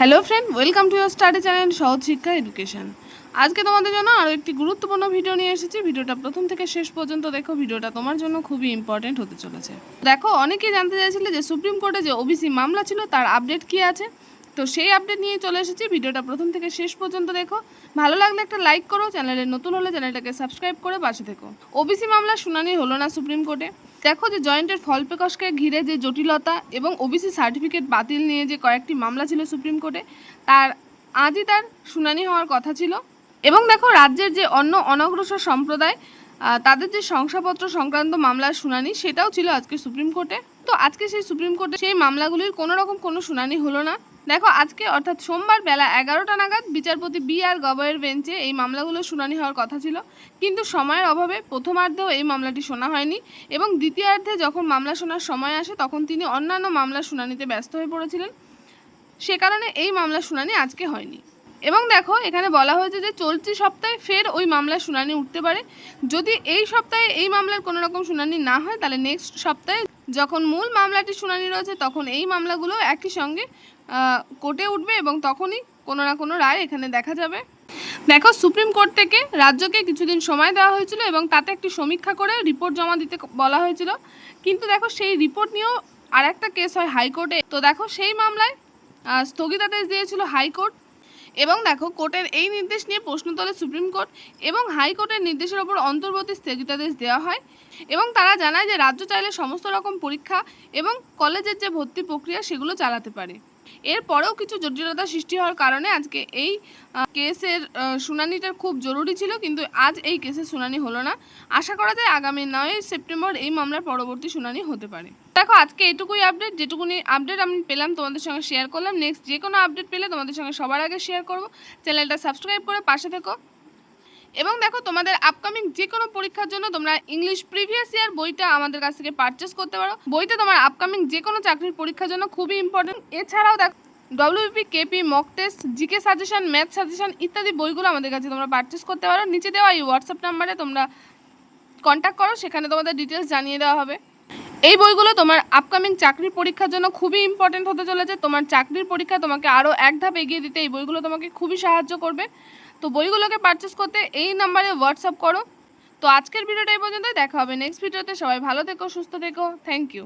Hello friend welcome to your study channel সহজ শিক্ষা education আজকে তোমাদের জন্য আরও একটি গুরুত্বপূর্ণ ভিডিও নিয়ে এসেছি। ভিডিওটা প্রথম থেকে শেষ পর্যন্ত দেখো। ভিডিওটা তোমার জন্য খুবই ইম্পর্টেন্ট হতে চলেছে। দেখো, অনেকেই জানতে চাইছিলে যে সুপ্রিম কোর্টে যে ওবিসি মামলা ছিল, তার আপডেট কী আছে? তো সেই আপডেট নিয়ে চলে এসেছি। ভিডিওটা প্রথম থেকে শেষ পর্যন্ত দেখো। ভালো লাগলে একটা লাইক করো, চ্যানেলে নতুন হলে চ্যানেলটাকে সাবস্ক্রাইব করে পাশে থেকো। ওবিসি মামলা শুনানি হলো না সুপ্রিম কোর্টে দেখো যে জয়েন্টের ফল প্রকাশকে ঘিরে যে জটিলতা এবং ওবিসি সার্টিফিকেট বাতিল নিয়ে যে কয়েকটি মামলা ছিল সুপ্রিম কোর্টে তার আজই তার শুনানি হওয়ার কথা ছিল। এবং দেখো রাজ্যের যে অন্য অনগ্রসর সম্প্রদায় তাদের যে শংসাপত্র সংক্রান্ত মামলার শুনানি, সেটাও ছিল আজকে সুপ্রিম কোর্টে তো আজকে সেই সুপ্রিম কোর্টে সেই মামলাগুলির কোনো রকম কোনো শুনানি হলো না। দেখো, আজকে অর্থাৎ সোমবার বেলা এগারোটা নাগাদ বিচারপতি বি আর গবয়ের বেঞ্চে এই মামলাগুলোর শুনানি হওয়ার কথা ছিল। কিন্তু সময়ের অভাবে প্রথমার্ধেও এই মামলাটি শোনা হয়নি এবং দ্বিতীয়ার্ধে যখন মামলা শোনার সময় আসে, তখন তিনি অন্যান্য মামলার শুনানিতে ব্যস্ত হয়ে পড়েছিলেন। সে কারণে এই মামলার শুনানি আজকে হয়নি। এবং দেখো, এখানে বলা হয়েছে যে চলতি সপ্তাহে ফের ওই মামলার শুনানি উঠতে পারে। যদি এই সপ্তাহে এই মামলার কোনো রকম শুনানি না হয়, তাহলে নেক্সট সপ্তাহে যখন মূল মামলাটি শুনানি রয়েছে, তখন এই মামলাগুলো একই সঙ্গে কোর্টে উঠবে এবং তখনই কোনো না কোনো রায় এখানে দেখা যাবে। দেখো, সুপ্রিম কোর্ট থেকে রাজ্যকে কিছুদিন সময় দেওয়া হয়েছিল এবং তাতে একটি সমীক্ষা করে রিপোর্ট জমা দিতে বলা হয়েছিল। কিন্তু দেখো, সেই রিপোর্ট নিয়েও আর একটা কেস হয় হাইকোর্টে। তো দেখো, সেই মামলায় স্থগিতাদেশ দিয়েছিল হাইকোর্ট। এবং দেখো, কোর্টের এই নির্দেশ নিয়ে প্রশ্ন তোলে সুপ্রিম কোর্ট এবং হাইকোর্টের নির্দেশের ওপর অন্তর্বর্তী স্থগিতাদেশ দেওয়া হয় এবং তারা জানায় যে রাজ্য চাইলে সমস্ত রকম পরীক্ষা এবং কলেজের যে ভর্তি প্রক্রিয়া সেগুলো চালাতে পারে। এরপরেও কিছু জটিলতা সৃষ্টি হওয়ার কারণে আজকে এই কেসের শুনানিটা খুব জরুরি ছিল, কিন্তু আজ এই কেসের শুনানি হলো না। আশা করা যায় আগামী নয় সেপ্টেম্বর এই মামলার পরবর্তী শুনানি হতে পারে। দেখো, আজকে এটুকুই আপডেট যেটুকুনি আপডেট আমি পেলাম তোমাদের সঙ্গে শেয়ার করলাম। নেক্সট যে কোনো আপডেট পেলে তোমাদের সঙ্গে সবার আগে শেয়ার করব। চ্যানেলটা সাবস্ক্রাইব করে পাশে থেকো। এবং দেখো তোমাদের আপকামিং যে কোনো পরীক্ষার জন্য তোমরা ইংলিশ প্রিভিয়াস ইয়ার বইটা আমাদের কাছ থেকে পারচেস করতে পারো। বইটা তোমার আপকামিং যে কোনো চাকরির পরীক্ষার জন্য খুবই ইম্পর্টেন্ট এছাড়াও দেখো WP KP mock test GK suggestion math suggestion ইত্যাদি বইগুলো আমাদের কাছে তোমরা পারচেস করতে পারো। নিচে দেওয়া এই হোয়াটসঅ্যাপ নাম্বারে তোমরা কন্ট্যাক্ট করো, সেখানে তোমাদের ডিটেলস জানিয়ে দেওয়া হবে। এই বইগুলো তোমার আপকামিং চাকরির পরীক্ষার জন্য খুবই ইম্পর্টেন্ট হতে চলেছে। তোমার চাকরির পরীক্ষা তোমাকে আরও এক ধাপ এগিয়ে দিতে এই বইগুলো তোমাকে খুবই সাহায্য করবে। তো বইগুলোকে পারচেস করতে এই নাম্বারে হোয়াটসঅ্যাপ করো। তো আজকের ভিডিওটা এই পর্যন্ত দেখা হবে নেক্সট ভিডিওতে সবাই ভালো থেকো, সুস্থ থেকো। Thank you